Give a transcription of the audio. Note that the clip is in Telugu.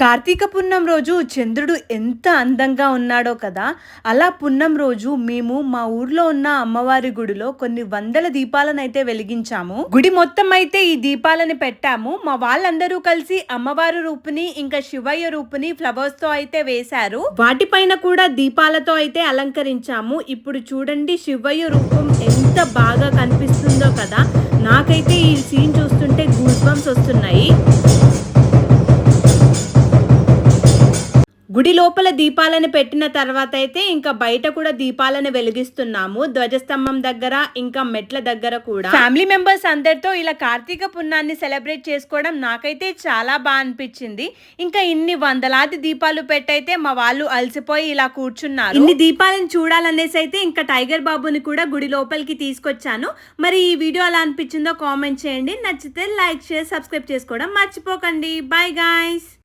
కార్తీక పున్నం రోజు చంద్రుడు ఎంత అందంగా ఉన్నాడో కదా అలా పున్నం రోజు మేము మా ఊర్లో ఉన్న అమ్మవారి గుడిలో కొన్ని వందల దీపాలను అయితే వెలిగించాము. గుడి మొత్తం అయితే ఈ దీపాలని పెట్టాము. మా వాళ్ళందరూ కలిసి అమ్మవారి రూపుని ఇంకా శివయ్య రూపుని ఫ్లవర్స్తో అయితే వేశారు. వాటిపైన కూడా దీపాలతో అయితే అలంకరించాము. ఇప్పుడు చూడండి శివయ్య రూపం ఎంత బాగా కనిపిస్తుందో కదా. నాకైతే ఈ సీన్ చూస్తుంటే గూస్ బంప్స్ వస్తున్నాయి. గుడి లోపల దీపాలను పెట్టిన తర్వాత అయితే ఇంకా బయట కూడా దీపాలను వెలిగిస్తున్నాము. ధ్వజస్తంభం దగ్గర ఇంకా మెట్ల దగ్గర కూడా. ఫ్యామిలీ మెంబర్స్ అందరితో ఇలా కార్తీక పున్నాన్ని సెలబ్రేట్ చేసుకోవడం నాకైతే చాలా బాగా అనిపించింది. ఇంకా ఇన్ని వందలాది దీపాలు పెట్టయితే మా వాళ్ళు అలసిపోయి ఇలా కూర్చున్నారు. ఇన్ని దీపాలను చూడాలనేసి అయితే ఇంకా టైగర్ బాబుని కూడా గుడి లోపలికి తీసుకొచ్చాను. మరి ఈ వీడియో ఎలా అనిపించిందో కామెంట్ చేయండి. నచ్చితే లైక్ షేర్ సబ్స్క్రైబ్ చేసుకోవడం మర్చిపోకండి. Bye guys